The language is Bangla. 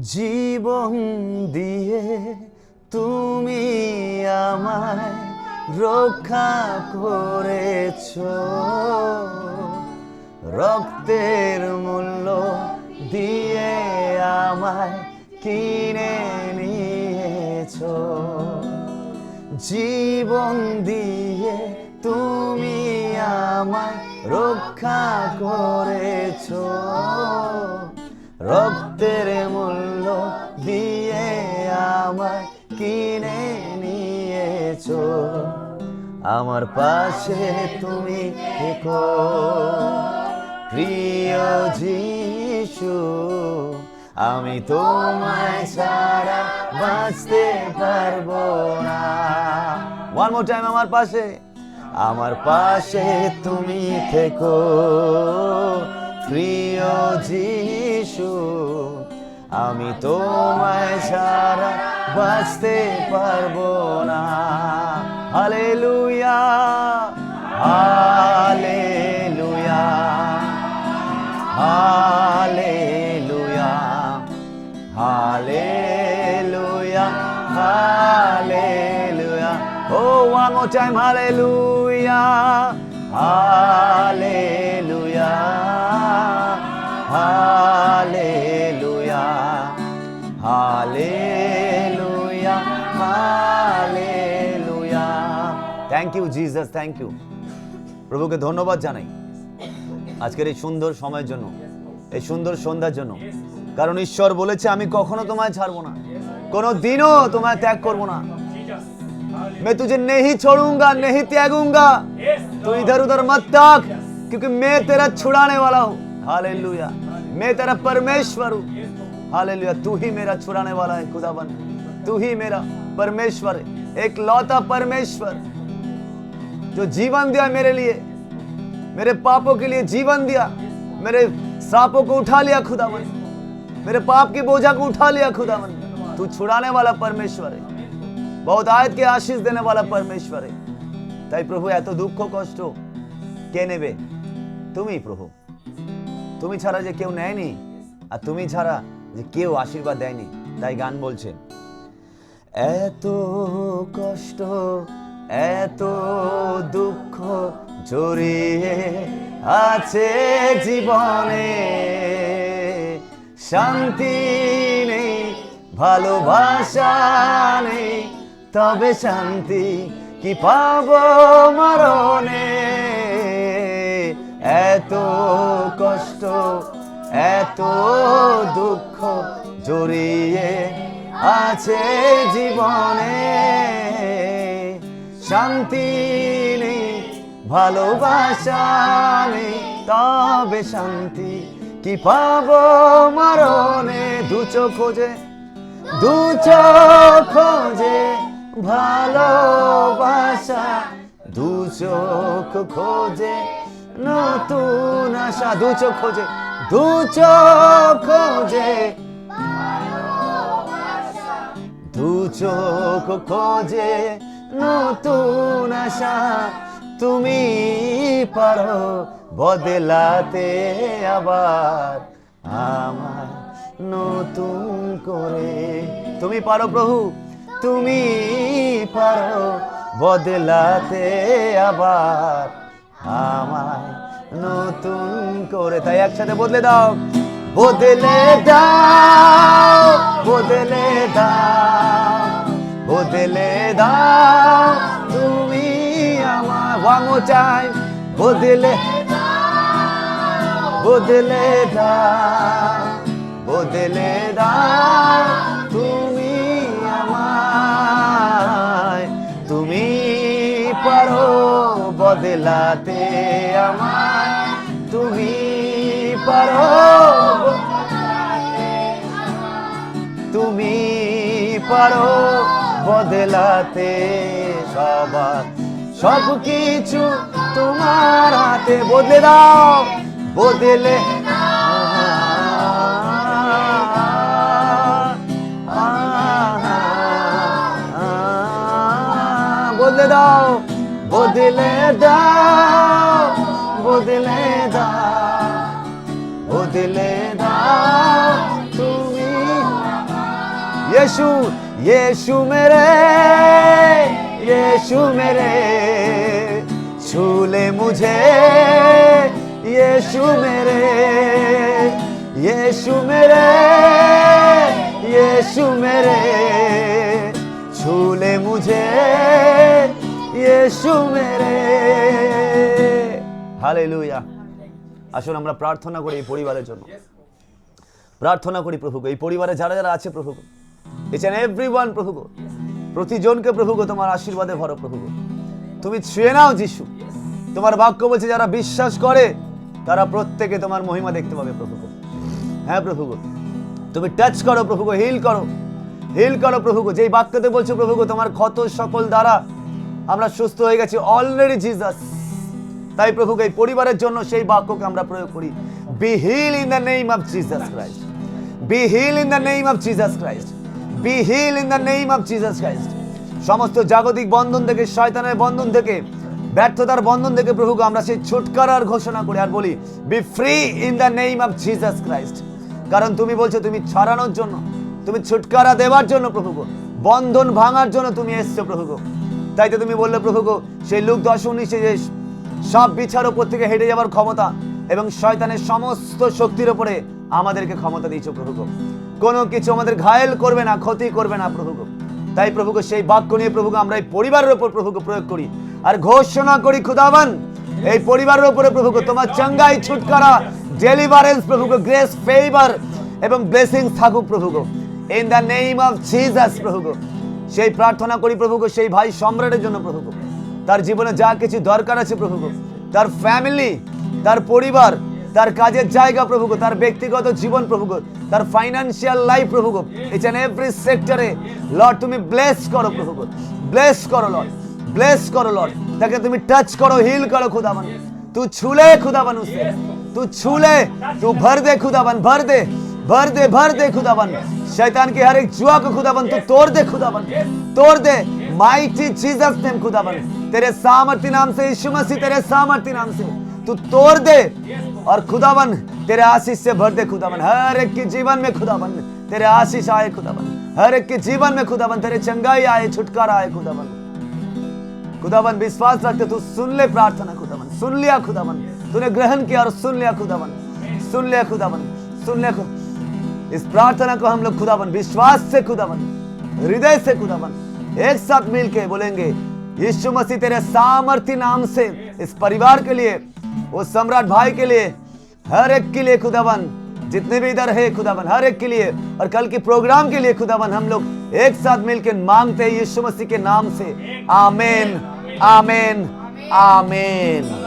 জীবন দিয়ে তুমি আমায় রক্ষা করেছ। রক্তের মূল্য দিয়ে আমায় কিনে নিয়েছ। জীবন দিয়ে তুমি আমায় রক্ষা করেছ। রক্তের আমার পাশে তুমি থেকো। প্রিয় যিশু, আমি তোমায় ছাড়া বাঁচতে পারব না। ওয়ান মোর টাইম আমার পাশে। আমার পাশে তুমি থেকো। প্রিয় যিশু, আমি তোমায় ছাড়া বাঁচতে পারব না। Hallelujah. Hallelujah. Hallelujah. Hallelujah. Hallelujah. Oh, one more time. Hallelujah. Hallelujah. thank you Jesus thank you প্রভুকে ধন্যবাদ জানাই আজকের এই সুন্দর সময়ের জন্য এই সুন্দর সন্ধ্যার জন্য কারণ ঈশ্বর বলেছে আমি কখনো তোমায় ছাড়বো না কোনো দিনও তোমায় ত্যাগ করবো না मैं तुझे नहीं छोड़ूंगा नहीं त्यागूंगा तू इधर उधर मत ताक क्योंकि मैं तेरा छुड़ाने वाला हूँ हालेलुया मैं तेरा परमेश्वर हूँ हालेलुया तू ही मेरा छुड़ाने वाला है खुदाबंद तू ही मेरा परमेश्वर है एक लौता परमेश्वर जो जीवन दिया मेरे लिए मेरे पापों के लिए जीवन दिया मेरे सांपों को उठा लिया खुदावन मेरे पाप की बोझा को उठा लिया खुदावन तू छुड़ाने वाला परमेश्वर है बहुत आयत के आशीष देने वाला परमेश्वर है তাই প্রভু এত দুঃখ কষ্ট কে নেবে তুমি প্রভু তুমি ছাড়া যে কেউ নেয়নি আর তুমি ছাড়া যে কেউ আশীর্বাদ দেয়নি তাই গান বলছে এত কষ্ট এত দুঃখ জড়িয়ে আছে জীবনে। শান্তি নেই, ভালোবাসা নেই, তবে শান্তি কি পাব মরণে? এত কষ্ট, এত দুঃখ জড়িয়ে আছে জীবনে। শান্তি নেই, ভালোবাসা নেই, তবে শান্তি। কি পাবো মরণে? দু খোঁজে দু খোঁজে, ভালোবাসা। দু চোখ খোঁজে, নতুন আশা। দু চোখ খোঁজে, দু চোখ খোঁজে। দু চোখ খোঁজে নতুন আশা তুমি পারো বদলাতে আবার আমার নতুন করে। তুমি পারো প্রভু, তুমি পারো বদলাতে আবার আমায় নতুন করে। তাই একসাথে বদলে দাও বদলে দাও বদলে দাও। বদলে দাও। তুমি আমার ভাঙো চাই। বদলে বদলে দাও। বদলে দাও। তুমি আমায়। তুমি পারো বদলাতে আমায়। তুমি পারো তুমি পারো বদলাতে সবার সব কিছু তোমার হাতে বদলে দাও, বদলে বদলে দাও বদলে দাও বদলে দাও বদলে দাও তুমি। यीशु यीशु मेरे यीशु मेरे छू ले मुझे यीशु मेरे यीशु मेरे यीशु मेरे छू ले मुझे यीशु मेरे হালেলুয়া আসুন আমরা প্রার্থনা করি এই পরিবারের জন্য প্রার্থনা করি প্রভু গো, এই পরিবারে যারা যারা আছে প্রভু ইচ অ্যান্ড এভরি ওয়ান। প্রতিজনকে প্রভু গো তোমার আশীর্বাদে ভরো প্রভু গো। তুমি ছুঁয়ে নাও যিশু তোমার বাক্য বলছে যারা বিশ্বাস করে তারা প্রত্যেকে তোমার মহিমা দেখতে পাবে প্রভু গো। হ্যাঁ প্রভু গো। তুমি টাচ করো প্রভু গো হিল করো হিল করো প্রভু গো। যেই বাক্যতে বলছো প্রভু গো, তোমার ক্ষত সকল দ্বারা আমরা সুস্থ হয়ে গেছি অলরেডি জিজাস তাই প্রভু এই পরিবারের জন্য সেই বাক্যকে আমরা প্রয়োগ করি be heal in the name of Jesus Christ be heal in the name of Jesus Christ be heal in the name of Jesus Christ সমস্ত জাগতিক বন্ধন থেকে, শয়তানের বন্ধন থেকে, ব্যর্থতার বন্ধন থেকে প্রভুকে আমরা সেই ছুটকারার ঘোষণা করি আর বলি be free in the name of Jesus Christ কারণ তুমি বলছো, তুমি ছড়ানোর জন্য, তুমি ছুটকারা দেওয়ার জন্য প্রভুগো বন্ধন ভাঙার জন্য তুমি এসছো প্রভু তাই তো তুমি বললে প্রভুগো সেই লোক দশ উনিশে যে সব বিছার ওপর থেকে হেঁটে যাওয়ার ক্ষমতা এবং শয়তানের সমস্ত শক্তির ওপরে আমাদেরকে ক্ষমতা দিয়েছ প্রভু গো। কোনো কিছু আমাদের ঘায়েল করবে না, ক্ষতি করবে না প্রভু গো। তাই প্রভুকে সেই বাক্য নিয়ে প্রভুকে আমরা এই পরিবারের ওপর প্রভুকে প্রয়োগ করি। আর ঘোষণা করি, খুদাবান, এই পরিবারের উপরে প্রভুকে তোমার চাঙ্গাই ছুটকারা ডেলিভারেন্স প্রভুকে গ্রেস ফেভার এবং ব্লেসিং থাকুক প্রভুকে in the name of Jesus প্রভুকে সেই প্রার্থনা করি প্রভুকে সেই ভাই সম্রাটের জন্য প্রভুকে তার জীবনে যা কিছু দরকার আছে প্রভুকে তার ফ্যামিলি তার পরিবার তার কাজের জায়গা প্রভুগ তার ব্যক্তিগত জীবন প্রভুগ তার financial life প্রভুগ each and every সেক্টরে লর্ড তুমি ব্লেস করো প্রভুগ ব্লেস করো লর্ড ব্লেস করো লর্ড তাকে তুমি টাচ করো হিল করো खुदावन तू छूले खुदावन उसे तू छूले तू भर दे खुदावन भर दे भर दे भर दे खुदावन शैतान की हर एक जुआ को खुदावन तू तोड़ दे खुदावन तोड़ दे माइटी जीसस नेम खुदावन तेरे सामर्थ्य नाम से यीशु मसीह तेरे सामर्थ्य नाम से तू तोड़ दे और खुदावन, तेरे आशीष से भर दे खुदावन। हर एक के जीवन में खुदावन, तेरे आशीष आए खुदावन। हर एक के जीवन में खुदावन, तेरे चंगाई आए, छुटकारा आए खुदावन। खुदावन, विश्वास रखते, तू सुन ले प्रार्थना खुदावन। सुन लिया खुदावन, तूने ग्रहण किया और सुन लिया खुदावन। सुन लिया खुदावन, सुन लिया इस प्रार्थना को हम लोग खुदावन, विश्वास से खुदावन, हृदय से खुदावन, एक साथ मिलके बोलेंगे, यीशु मसीह तेरे सामर्थ्य नाम से इस परिवार के लिए वो सम्राट भाई के लिए, हर एक के लिए खुदावन जितने भी इधर है खुदावन हर एक के लिए, और कल के प्रोग्राम के लिए खुदावन हम लोग एक साथ मिलकर मांगते हैं यीशु मसीह के नाम से। आमेन। आमेन। आमीन।